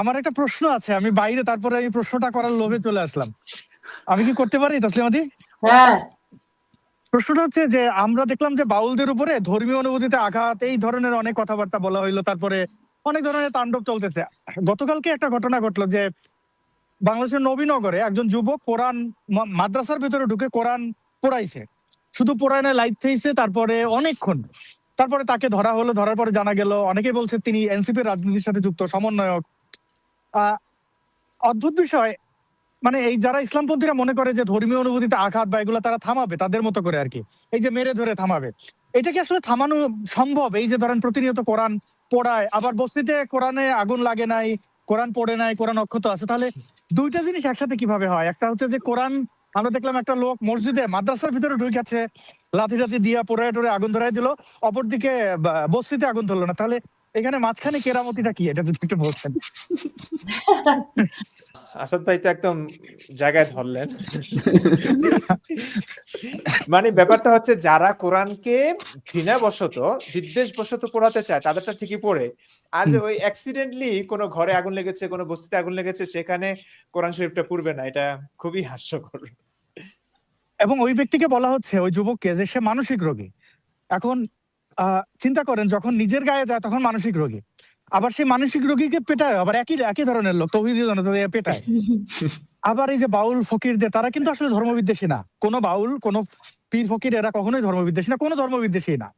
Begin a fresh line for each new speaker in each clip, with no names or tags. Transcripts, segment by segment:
আমার একটা প্রশ্ন আছে আমি বাইরে তারপরে এই প্রশ্নটা করার লোভে চলে আসলাম। আমি কি করতে পারি তসলিমাদি
হ্যাঁ।
প্রশ্নটা হচ্ছে যে আমরা দেখলাম যে বাউলদের উপরে ধর্মীয় অনুভূতিতে আঘাত এই ধরনের অনেক কথাবার্তা বলা হইল তারপরে অনেক ধরনের তাণ্ডব চলতেছে। গতকালকে একটা ঘটনা ঘটলো যে বাংলাদেশের নবীনগরে একজন যুবক কোরআন মাদ্রাসার ভিতরে ঢুকে কোরআন পড়াইছে। শুধু পড়ায় লাইট থেইছে তারপরে অনেকক্ষণ। তারপরে তাকে ধরা হলো ধরার পরে জানা গেল অনেকেই বলছে তিনি এনসিপির রাজনীতির সাথে যুক্ত সমন্বয়ক। অদ্ভুত বিষয়। মানে এই যারা ইসলামপন্থীরা মনে করে যে ধর্মীয় অনুভূতিতে আঘাত বা এগুলো তারা থামাবে, তাদের মতো করে আর কি। এই যে মেরে ধরে থামাবে। এটা কি আসলে থামানো সম্ভব? এই যে ধরেন প্রতিনিয়ত কোরআন পড়ায়, আবার বস্তিতে কোরআনে আগুন লাগে নাই, কোরআন পড়ে নাই, কোরআন অক্ষত আছে, তাহলে দুইটা জিনিস একসাথে কীভাবে হয়? একটা হচ্ছে যে কোরআন, আমরা দেখলাম একটা লোক মসজিদে মাদ্রাসার ভিতরে ঢুকে লাথি টাথি দিয়া পড়ে টরে আগুন ধরাই দিল, অপরদিকে বস্তিতে আগুন ধরলো না। তাহলে এখানে মাঝখানে কেরামতিটা কি? এটা যদি একটু বলছেন
আসাদ ভাই তো একদম জায়গায় ধরলেন। মানে ব্যাপারটা হচ্ছে যারা কোরআনকে ঘৃণা বশত বিদ্বেষ বশত পড়াতে চায় তাদেরটা ঠিকই পড়ে। আর ওই অ্যাক্সিডেন্টলি কোনো ঘরে আগুন লেগেছে কোনো বস্তিতে আগুন লেগেছে সেখানে কোরআন শরীফটা পড়বে না। এটা খুবই হাস্যকর।
এবং ওই ব্যক্তিকে বলা হচ্ছে ওই যুবককে যে সে মানসিক রোগী। এখন চিন্তা করেন যখন নিজের গায়ে যায় তখন মানসিক রোগী। আবার সেই মানসিক রোগীকে পেটায় আবার একই একই ধরনের লোক তৌহিদি জনতা পেটায়। আবার এই যে বাউল ফকিরদের তারা কিন্তু আসলে ধর্মবিদ্বেষী না। কোনো বাউল কোনো পীর ফকির এরা কখনোই ধর্মবিদ্বেষী না কোনো ধর্মবিদ্বেষী না।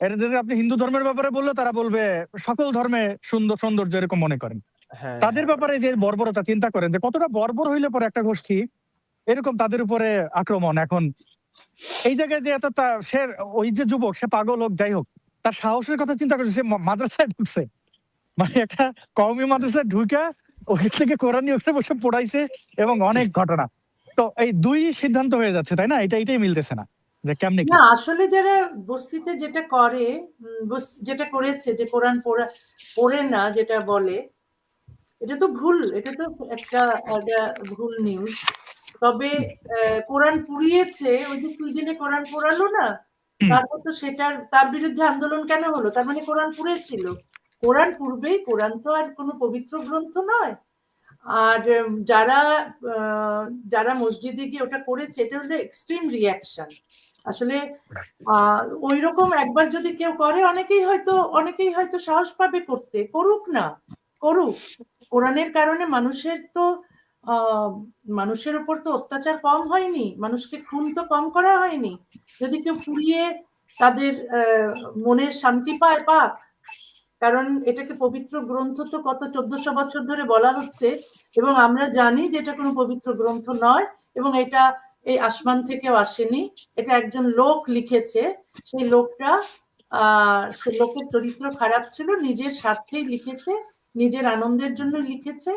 এদের আপনি হিন্দু ধর্মের ব্যাপারে বললে তারা বলবে সকল ধর্মে সুন্দর সৌন্দর্য এরকম মনে করেন।
হ্যাঁ।
তাদের ব্যাপারে যে বর্বরতা চিন্তা করেন যে কতটা বর্বর হইলে পরে একটা গোষ্ঠী এরকম তাদের উপরে আক্রমণ এখন এই জায়গায় যে এত সে, ওই যে যুবক, সে পাগল হোক, যাই হোক, তার সাহসের কথা চিন্তা করছে সে মাদ্রাসায় ঢুকছে। মানে একটা কওমি মাদ্রাসায় ঢুকে ওই থেকে কোরআনী ওখানে বসে পড়াইছে এবং অনেক ঘটনা। তো এই দুই সিদ্ধান্ত হয়ে যাচ্ছে, তাই না? এটা, এটাই মিলতেছে না, যে কেমনে
না, আসলে যারা বস্তিতে যেটা করে যেটা করেছে, যে কোরআন পড়া না, যেটা বলে, এটা তো ভুল, এটা তো একটা ভুল নিউজ তবে কোরআন পুড়িয়েছে ওই যে সুইডেনে কোরআন পোড়ালো না তারপর তো সেটার তার বিরুদ্ধে আন্দোলন কেন হলো? তার মানে কোরআন পুড়েছিল। কোরআন পূর্বেই কোরআন তো আর কোনো পবিত্র গ্রন্থ নয়। আর যারা যারা মসজিদে গিয়ে ওটা করেছে এটা হলো এক্সট্রিম রিয়াকশন আসলে ওই রকম একবার যদি কেউ করে অনেকেই হয়তো অনেকেই হয়তো সাহস পাবে করতে। করুক না করুক। কোরআনের কারণে মানুষের তো আহ, মানুষের উপর তো অত্যাচার কম হয়নি, মানুষকে খুন তো কম করা হয়নি। যদি কেউ পুড়িয়ে তাদের মনের শান্তি পায়, পাক। কারণ এটাকে পবিত্র গ্রন্থ তো কত, চোদ্দশো বছর ধরে বলা হচ্ছে। এবং আমরা জানি যে এটা কোনো পবিত্র গ্রন্থ নয়, এবং এটা এই আসমান থেকেও আসেনি। এটা একজন লোক লিখেছে। সেই লোকটা, আহ সে লোকের চরিত্র খারাপ ছিল, নিজের স্বার্থেই লিখেছে, নিজের আনন্দের জন্য লিখেছে।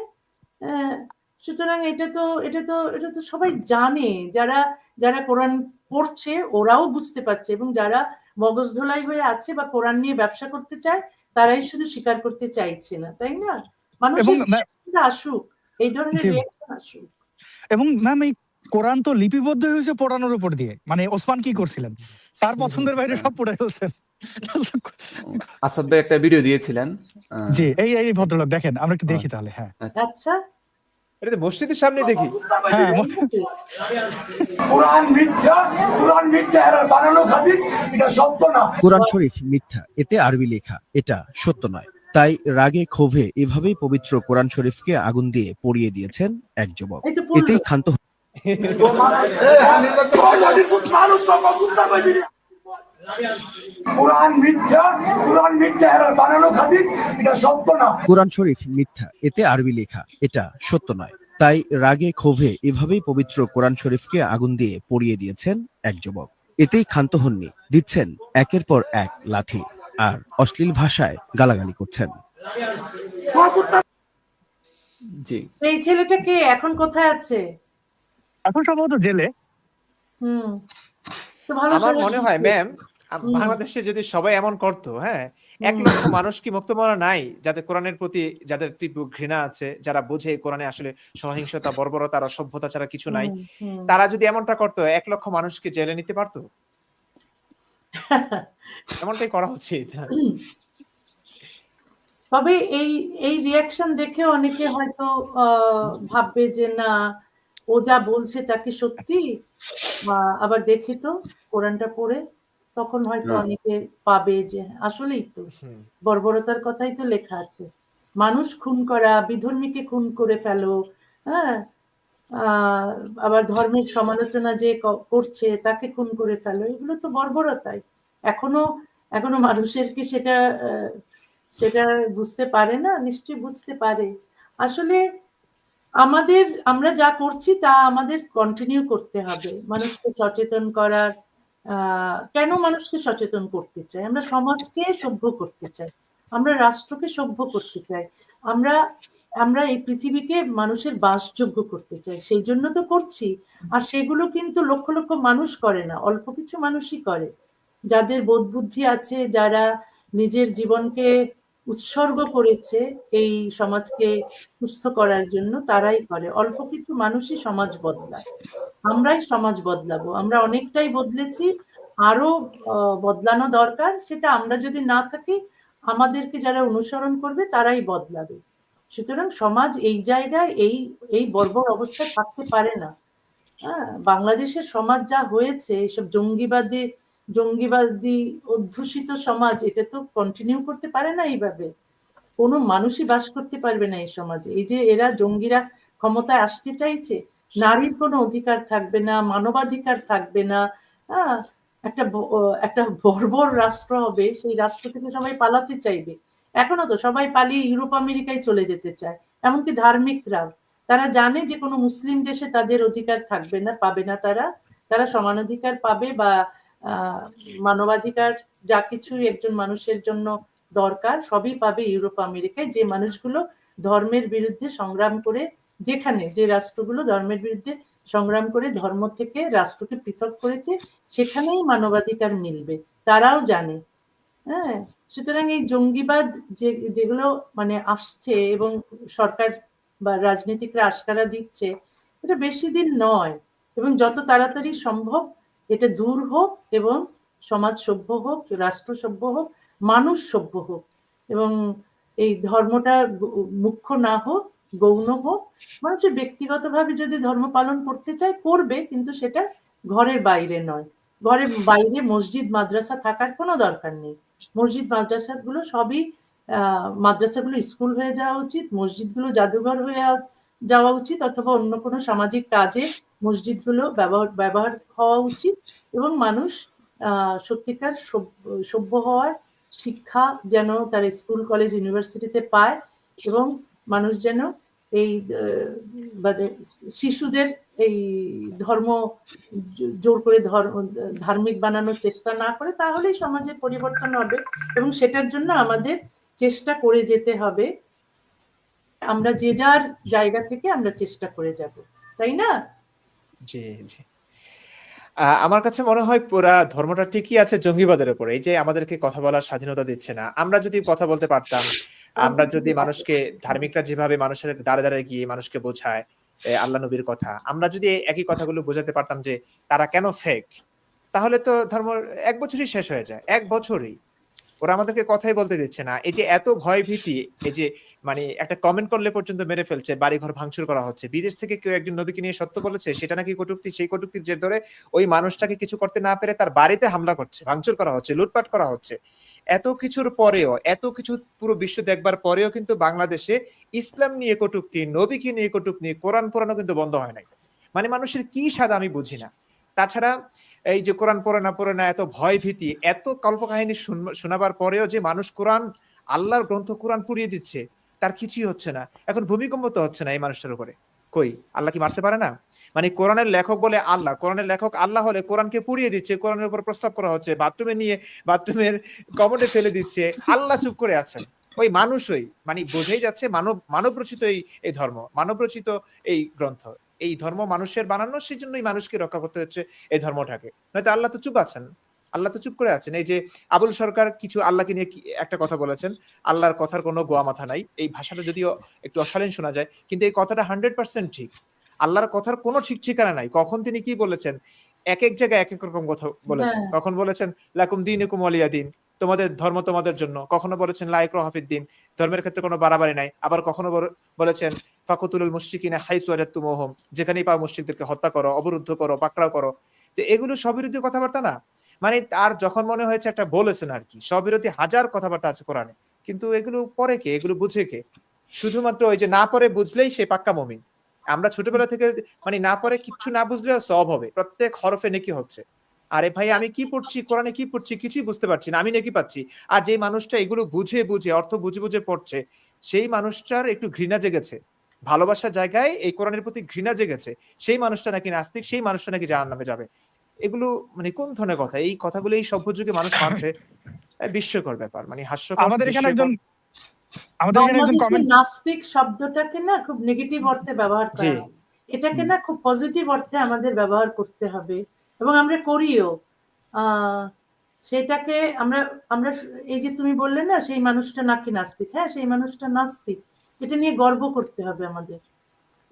সুতরাং এটা তো এটা তো এটা তো সবাই জানে। যারা যারা কোরআন পড়ছে ওরাও বুঝতে পারছে এবং যারা মগজ ধোলাই হয়ে আছে বা কোরআন নিয়ে ব্যবসা করতে চায় তারাই শুধু স্বীকার করতে চাইছে না তাই না?
এবং
মানুষের আসুক এই ধরনের আসুক।
এবং ম্যাম এই কোরআন তো লিপিবদ্ধ হয়েছে পড়ানোর উপর দিয়ে। মানে ওসমান কি করছিলেন? তার পছন্দের বাইরে সব পড়ে ফেলছেন।
আসাদ ভাই একটা ভিডিও দিয়েছিলেন।
জি এই এই ভদ্রলোক দেখেন আমরা একটু দেখি তাহলে হ্যাঁ।
আচ্ছা।
এটা তো মসজিদের সামনে দেখি।
হ্যাঁ
কোরআন মিথ্যা কোরআন মিথ্যা বানানো হাদিস এটা সত্য না।
কোরআন শরীফ মিথ্যা এতে আরবি লেখা এটা সত্য নয়। তাই রাগে ক্ষোভে এভাবেই পবিত্র কোরআন শরীফকে আগুন দিয়ে পড়িয়ে দিয়েছেন এক যুবক। এতেই ক্ষান্ত
কোরআন মিথ্যা কোরআন মিথ্যা এরা বানানো হাদিস এটা সত্য না।
কোরআন শরীফ মিথ্যা এতে আরবি লেখা এটা সত্য নয়। তাই রাগে ক্ষোভে এভাবেই পবিত্র কোরআন শরীফকে আগুন দিয়ে পড়িয়ে দিয়েছেন এক যুবক। এতেই ক্ষান্ত হননি দিচ্ছেন একের পর এক লাথি আর অশ্লীল ভাষায় গালাগালি করছেন।
জি।
এই ছেলেটা কে? এখন কোথায় আছে?
এখন সম্ভবত জেলে।
হুম।
আমার মনে হয় ম্যাম। বাংলাদেশে যদি সবাই এমন করতো হ্যাঁ এক লক্ষ মানুষ কি মুক্তমারা নাই? যাদের কোরআনের প্রতি যাদের তীব্র ঘৃণা আছে যারা বোঝে কোরআনে আসলে সহিংসতা বর্বরতা আর অসভ্যতা ছাড়া কিছু নাই। তারা যদি এমনটা করতো এক লক্ষ মানুষকে জেলে নিতে পারতো? এমনটাই করা উচিত।
তবে এই এই রিয়াকশন দেখে অনেকে হয়তো আহ, ভাববে যে না ও যা বলছে তা কি সত্যি? আবার দেখি তো কোরআনটা পড়ে। তখন হয়তো অনেকে পাবে যে আসলেই তো বর্বরতার কথাই তো লেখা আছে। মানুষ খুন করা বিধর্মীকে খুন করে ফেলো হ্যাঁ? আবার ধর্মের সমালোচনা যে করছে তাকে খুন করে ফেলো এগুলো তো বর্বরতাই। এখনও এখনও মানুষের কি সেটা আহ, সেটা বুঝতে পারে না? নিশ্চয়ই বুঝতে পারে। আসলে আমাদের আমরা যা করছি তা আমাদের কন্টিনিউ করতে হবে। মানুষকে সচেতন করার কেন মানুষকে সচেতন করতে চাই? আমরা সমাজকে সভ্য করতে চাই। আমরা রাষ্ট্রকে সভ্য করতে চাই। আমরা আমরা এই পৃথিবীকে মানুষের বাসযোগ্য করতে চাই। সেই জন্য তো করছি। আর সেগুলো কিন্তু লক্ষ লক্ষ মানুষ করে না, অল্প কিছু মানুষই করে। যাদের বোধ বুদ্ধি আছে, যারা নিজের জীবনকে উৎসর্গ করেছে এই সমাজকে সুস্থ করার জন্য, তারাই করে। অল্প কিছু মানুষই সমাজ বদলায়। আমরাই সমাজ বদলাবো। আমরা অনেকটাই বদলেছি। আরও বদলানো দরকার। সেটা আমরা যদি না থাকি, আমাদেরকে যারা অনুসরণ করবে, তারাই বদলাবে। সুতরাং সমাজ এই জায়গায় এই এই বর্বর অবস্থায় থাকতে পারে না। হ্যাঁ বাংলাদেশের সমাজ যা হয়েছে, এসব জঙ্গিবাদী জঙ্গিবাদী অধ্যুষিত সমাজ, এটা তো কন্টিনিউ করতে পারে না এইভাবে। কোনো মানুষই বাস করতে পারবে না এই সমাজে। এই যে এরা জঙ্গিরা ক্ষমতায় আসতে চাইছে, নারীর কোনো অধিকার থাকবে না, মানবাধিকার থাকবে না হ্যাঁ? একটা একটা বর্বর রাষ্ট্র হবে, সেই রাষ্ট্র থেকে সবাই পালাতে চাইবে। এখনও তো সবাই পালিয়ে ইউরোপ, আমেরিকায় চলে যেতে চায়। এমনকি ধার্মিকরাও। তারা জানে যে কোনো মুসলিম দেশে তাদের অধিকার থাকবে না, পাবে না তারা। তারা সমান অধিকার পাবে বা মানবাধিকার যা কিছুই একজন মানুষের জন্য দরকার, সবই পাবে ইউরোপ, আমেরিকায়। যে মানুষগুলো ধর্মের বিরুদ্ধে সংগ্রাম করে, যেখানে যে রাষ্ট্রগুলো ধর্মের বিরুদ্ধে সংগ্রাম করে, ধর্ম থেকে রাষ্ট্রকে পৃথক করেছে, সেখানেই মানবাধিকার মিলবে। তারাও জানে। হ্যাঁ সুতরাং এই জঙ্গিবাদ যে, যেগুলো মানে আসছে এবং সরকার বা রাজনীতিকরা আশকারা দিচ্ছে, এটা বেশি দিন নয়। এবং যত তাড়াতাড়ি সম্ভব এটা দূর হোক এবং সমাজ সভ্য হোক, রাষ্ট্র সভ্য হোক, মানুষ সভ্য হোক এবং এই ধর্মটা মুখ্য না হোক, গৌণ হোক, মানুষের ব্যক্তিগতভাবে যদি ধর্ম পালন করতে চায়, করবে, কিন্তু সেটা ঘরের বাইরে নয়। ঘরের বাইরে মসজিদ, মাদ্রাসা থাকার কোনো দরকার নেই। মসজিদ, মাদ্রাসাগুলো সবই মাদ্রাসাগুলো স্কুল হয়ে যাওয়া উচিত, মসজিদগুলো জাদুঘর হয়ে যাওয়া- উচিত অথবা অন্য কোনো সামাজিক কাজে মসজিদগুলো ব্যবহার ব্যবহার হওয়া উচিত এবং মানুষ সত্যিকার সভ্য হওয়ার শিক্ষা যেন তার স্কুল, কলেজ, ইউনিভার্সিটিতে পায় এবং মানুষ যেন এই মানে শিশুদের এই ধর্ম জোর করে ধর্ম ধার্মিক বানানোর চেষ্টা না করে তাহলেই সমাজে পরিবর্তন হবে এবং সেটার জন্য আমাদের চেষ্টা করে যেতে হবে। আমরা যে যার জায়গা থেকে আমরা চেষ্টা করে যাব তাই না?
জি জি। আমার কাছে মনে হয় পুরা ধর্মটা ঠিকই আছে জঙ্গিবাদের উপরে। এই যে আমাদেরকে কথা বলার স্বাধীনতা দিচ্ছে না আমরা যদি কথা বলতে পারতাম আমরা যদি মানুষকে ধার্মিকরা যেভাবে মানুষের দ্বারে দ্বারে গিয়ে মানুষকে বোঝায় এ, আল্লাহ নবীর কথা আমরা যদি একই কথাগুলো বোঝাতে পারতাম যে তারা কেন ফেক তাহলে তো ধর্ম এক বছরই শেষ হয়ে যায় এক বছরই। ওরা আমাদেরকে কথাই বলতে দিচ্ছে না। এই যে এত ভয় ভীতি এই যে মানে একটা কমেন্ট করলে পর্যন্ত মেরে ফেলছে, বাড়িঘর ভাঙচুর করা হচ্ছে। বিদেশ থেকে কেউ একজন নবীকে নিয়ে সত্য বলেছে, সেটা নাকি কটুক্তি, সেই কটূক্তির জের ধরে ওই মানুষটাকে কিছু করতে না পেরে তার বাড়িতে হামলা করছে, ভাঙচুর করা হচ্ছে, লুটপাট করা হচ্ছে। এত কিছুর পরেও, এত কিছু পুরো বিশ্ব দেখবার পরেও কিন্তু বাংলাদেশে ইসলাম নিয়ে কটূক্তি, নবীকে নিয়ে কটূক্তি, কোরআন পড়ানো কিন্তু বন্ধ হয় নাই। মানে মানুষের কি স্বাদ আমি বুঝি না। তাছাড়া এই যে কোরআন পড়ে না পড়ে না, এত ভয় ভীতি, এত কল্পকাহিনী শুন- শোনাবার পরেও যে মানুষ কোরআন, আল্লাহর গ্রন্থ কোরআন পুড়িয়ে দিচ্ছে, তার কিছুই হচ্ছে না। এখন ভূমিকম্প তো হচ্ছে না এই মানুষটার উপরে। কই? আল্লাহ কি মারতে পারে না? মানে কোরআনের লেখক বলে আল্লাহ, কোরআনের লেখক আল্লাহ হলে কোরআনকে পুড়িয়ে দিচ্ছে, কোরআনের উপর প্রস্তাব করা হচ্ছে, বাথরুমে নিয়ে, বাথরুমের কমোডে ফেলে দিচ্ছে, আল্লাহ চুপ করে আছেন। ওই মানুষই মানে বোঝাই যাচ্ছে মানব মানব রচিত এই ধর্ম মানব রচিত এই গ্রন্থ। এই ধর্ম মানুষের বানানো সেই জন্যই মানুষকে রক্ষা করতে হচ্ছে এই ধর্মটাকে। নয়তো আল্লাহ তো চুপ আছেন। আল্লাহ তো চুপ করে আছেন। এই যে আবুল সরকার কিছু আল্লাহকে নিয়ে একটা কথা বলেছেন আল্লাহর কথার কোনো গোয়া মাথা নাই। এই ভাষাটা যদিও একটু অশালীন শোনা যায় কিন্তু এই কথাটা হান্ড্রেড পার্সেন্ট ঠিক। আল্লাহর কথার কোনো ঠিক ঠিকানা নাই। কখন তিনি কি বলেছেন? এক এক জায়গায় এক এক রকম কথা বলেছেন।
হ্যাঁ।
কখন বলেছেন লাকুম দিন একুম আলিয়া দিন। তোমাদের ধর্ম তোমাদের জন্য। কখনো বলেছেন লাইক রহাফিদ্দিন ধর্মের ক্ষেত্রে কোনো বাড়াবাড়ি নাই। আবার কখনো বলেছেন ফাকুতুল মুশরিকিনা হাইসু আজাতুমুহুম যেখানেই পাও মুশরিকদেরকে হত্যা করো, অবরুদ্ধ করো, পাকড়াও করো। তো এগুলো সবিরোধী কথাবার্তা না। মানে তার যখন মনে হয়েছে একটা বলেছেন আর কি সবিরোধী হাজার কথাবার্তা আছে কোরআনে। কিন্তু এগুলো পরে কে? এগুলো বুঝে কে? শুধুমাত্র ওই যে না পরে বুঝলেই সে পাক্কা মমিন। আমরা ছোটবেলা থেকে মানে না পরে কিচ্ছু না বুঝলেও সব হবে। প্রত্যেক হরফে নেকি হচ্ছে। আরে ভাই, আমি কি পড়ছি? কোরআনে কি পড়ছি? কিছুই বুঝতে পারছি না। আমি নাকি পাচ্ছি। আর যে মানুষটা এগুলো বুঝে বুঝে, অর্থ বুঝে বুঝে পড়ছে, সেই মানুষটার একটু ঘৃণা জেগেছে। ভালোবাসার জায়গায় এই কোরআনের প্রতি ঘৃণা জেগেছে সেই মানুষটা নাকি নাস্তিক সেই মানুষটা নাকি জাহান নামে যাবে। এগুলো মানে কোন ধরনের কথা? এই কথাগুলো এই সভ্য যুগে মানুষ মানছে। বিস্ময়কর ব্যাপার মানে হাস্যকর
আমাদের এখানে একজন আমাদের এখানে একজন কমেন্ট
নাস্তিক শব্দটাকে না খুব নেগেটিভ অর্থে ব্যবহার। করা এটাকে না খুব পজিটিভ অর্থে আমাদের ব্যবহার করতে হবে। এবং আমরা করিও। আহ, সেটাকে আমরা আমরা এই যে তুমি বললে না সেই মানুষটা নাকি নাস্তিক। হ্যাঁ সেই মানুষটা নাস্তিক। এটা নিয়ে গর্ব করতে হবে আমাদের।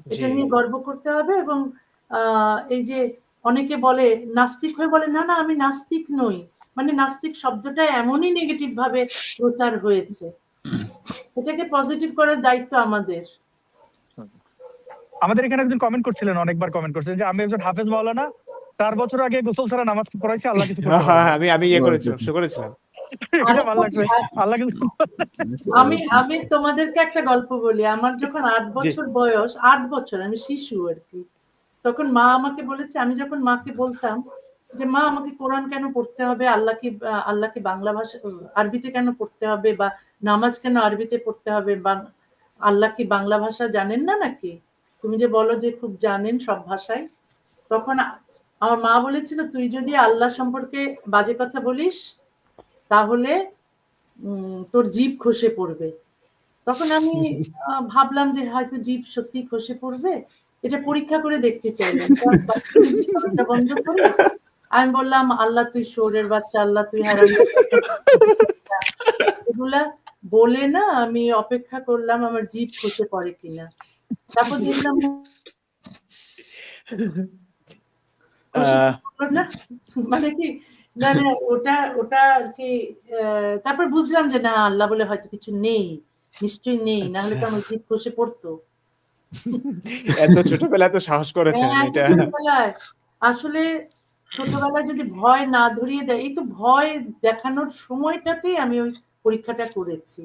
এটা নিয়ে গর্ব করতে হবে এবং আহ, এই যে অনেকে বলে নাস্তিক হয়ে বলে না না আমি নাস্তিক নই। মানে নাস্তিক শব্দটা এমনই নেগেটিভ ভাবে প্রচার হয়েছে। এটাকে পজিটিভ করার দায়িত্ব আমাদের।
আমাদের এখানে একজন কমেন্ট করছিলেন অনেকবার কমেন্ট করছিলেন যে আমি একজন হাফেজ মাওলানা চার বছর আগে গোসল ছাড়া নামাজ পড়াইছি আল্লাহ কিছু
হ্যাঁ, হ্যাঁ, আমি আমি ইয়ে করেছিলাম শো করেছিলাম।
কিছু
আমি আমি তোমাদেরকে একটা গল্প বলি। আমার যখন আট বছর বয়স আট বছর আমি শিশু আর কি তখন মা আমাকে বলেছে আমি যখন মাকে বলতাম যে মা আমাকে কোরআন কেন পড়তে হবে? আল্লাহ কি আল্লাহ কি বাংলা ভাষা আরবিতে কেন পড়তে হবে? বা নামাজ কেন আরবিতে পড়তে হবে? বা আল্লাহ কি বাংলা ভাষা জানেন না নাকি? তুমি যে বলো যে খুব জানেন সব ভাষায়। তখন আমার মা বলেছিল তুই যদি আল্লাহ সম্পর্কে বাজে কথা বলিস তাহলে তোর জীব খসে পড়বে। তখন আমি ভাবলাম যে হয়তো জীব সত্যি খসে পড়বে। এটা পরীক্ষা করে দেখতে চাইলাম। বন্ধ করে আমি বললাম আল্লাহ তুই শোরের বাচ্চা আল্লাহ তুই হারাম এগুলা বলে না আমি অপেক্ষা করলাম আমার জীব খসে পড়ে কিনা। তারপর দেখলাম মানে কি না না ওটা ওটা আর কি তারপর বুঝলাম যে না আল্লাহ বলে হয়তো কিছু নেই নিশ্চয়ই নেই না হলে তো আমার জীব খসে পড়তো।
এত ছোটবেলায় এত সাহস করেছেন
হ্যাঁ,
এটা।
আসলে ছোটবেলায় যদি ভয় না ধরিয়ে দেয় এই তো ভয় দেখানোর সময়টাতেই আমি ওই পরীক্ষাটা করেছি।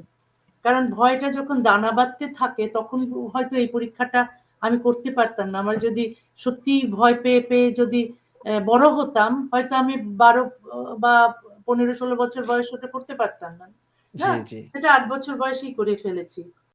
কারণ ভয়টা যখন দানা বাঁধতে থাকে তখন হয়তো এই পরীক্ষাটা আমি করতে পারতাম না। আমার যদি সত্যি ভয় পেয়ে পেয়ে যদি বড় হতাম হয়তো আমি বারো বা পনেরো ষোলো বছর বয়স হতে করতে পারতাম না। সেটা আট বছর বয়সেই করে ফেলেছি।